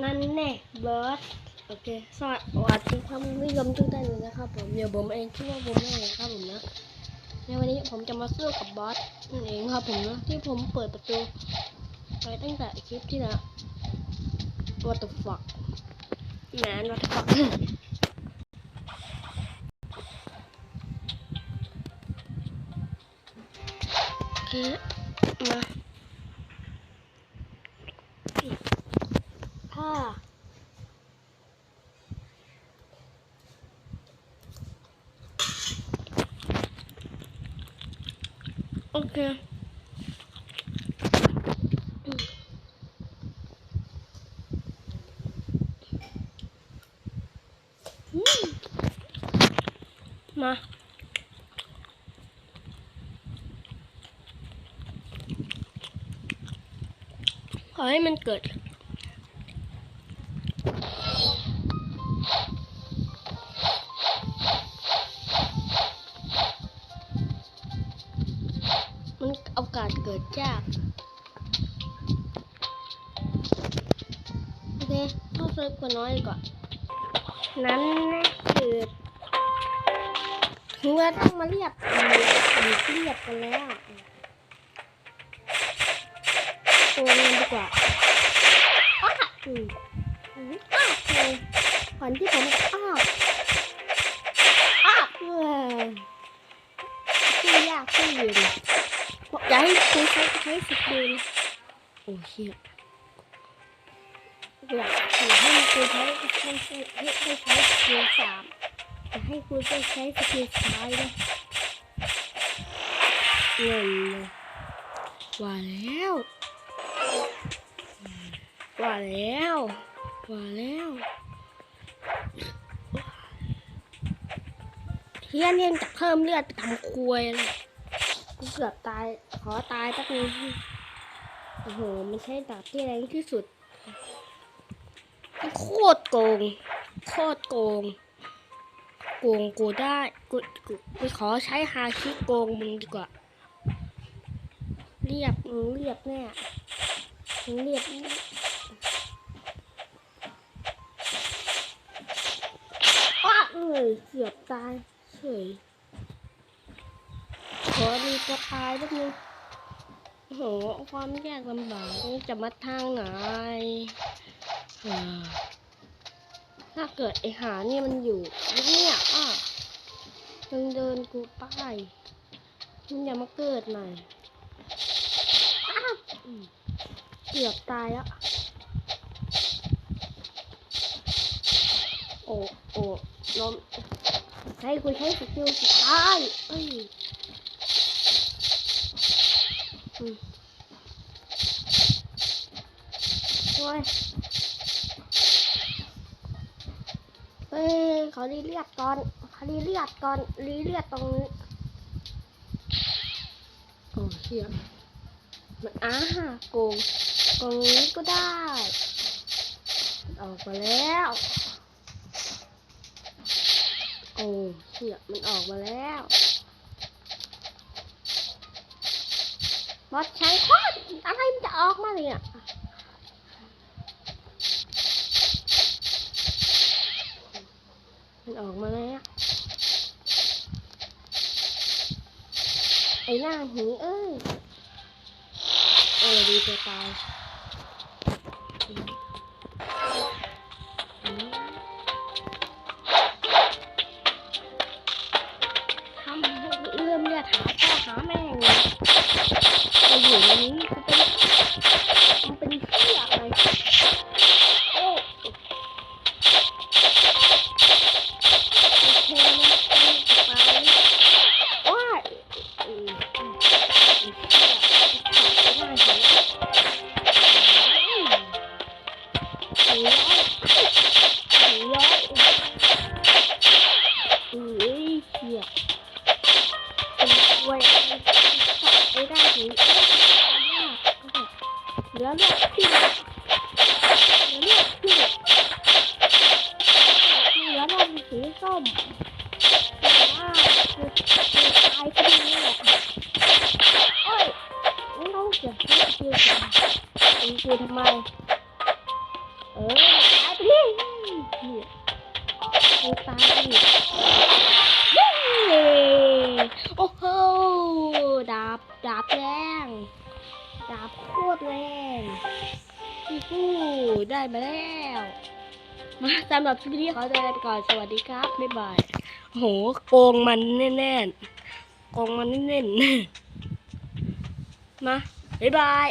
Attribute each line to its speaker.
Speaker 1: นั่นแน่บอสโอเคสวัสดีท่านผู้ชมทุกท่านเลยนะครับผมเดี๋ยวผมเองชื่อว่าผมเองครับผมนะในวันนี้ผมจะมาสู้กับบอสนั่นเองครับผมนะที่ผมเปิดประตูไปตั้งแต่คลิปที่แล้ว What the fuck man what the fuck โอเคมา โอเคอืมมาขอให้มันเกิดาสเกิดยากโอเคเข้าเซิร์ฟกว่าน้อยกว่านั้นนะคือถึงว่าต้องมาเรียบหรือเรียบกันแล้วโกงกันดีกว่าอ้าอืมอันนี้อ้าเลยก่อนที่ผมอ้าอ้าเพื่อที่ยากที่ยืน อกอย่าให้คุณใช้ใช้สิบเดือนโอ้เชี่ยอยากอยากให้คุณใช้ไม่ใช่ให้ให้ใช้สกิลสามอยากให้คุณใช้ใช้สกิลซ้ายนะเงินเลยว่าแล้วว่าแล้วว่าแล้วเทียนเนี่ยจะเพิ่มเลือดทำควยเลยกู เกือบตาย ขอตายสักนิดโอ้โห ไม่ใช่ดาบที่แรงที่สุด โคตรโกง โคตรโกง โกงกูได้กูกูกูขอใช้ฮาคิโกงมึงดีกว่า เรียบมึงเรียบแน่มึงเรียบอ้าเอ้ยเกือบตายเฉย อดีก็ตายแป๊บนึงโอ้โหความยากลำบากจะมาทางไหนถ้าเกิดไอหานี่มันอยู่เนี่ยอะมึงเดินกูไปมึงอย่ามาเกิดใหม่อ้าวอืมเกือบตายแล้วโอ้โอ้ล้มให้กูใช้สกิลสุดท้ายเอ้ยอืม โอ้ยเฮ้ยเขารีเลือดก่อนเขารีเลือดก่อนรีเลือดตรงนี้โอ้เชี่ยมันอ้าโกงโกงนี้ก็ได้ ออกมาแล้วโอ้เชี่ยมันออกมาแล้วบอสใช้โคตรอะไรมันจะออกมาเนี่ย มันออกมาแล้วไอ้หน้าหีเอ้ยเออดีจะตายอืมอืมทำให้เริ่มเลือดหามพ่อหาแม่งไปอยู่ในนี้ ด้วยสับไม่ได้ถึงเหลือเลือดที่เหลือเลือดที่เหลือเลือดสีส้มแต่ว่าคือคือตายก็ดีแหละโอ้ยไม่ต้องเสียให้คิวกันเป็นคิวทำไมเออตายไปดิเนี่ยเออตายไปดิเย้โอ้โหดา บดาบแรงดาบโคตรแรงอู้หูได้มาแล้ว มาสำหรับคลิปนี้เขาจะไปก่อนสวัสดีครับ บ๊ายบายโหโกงมันแน่ๆโกงมันแน่นๆมาบ๊ายบาย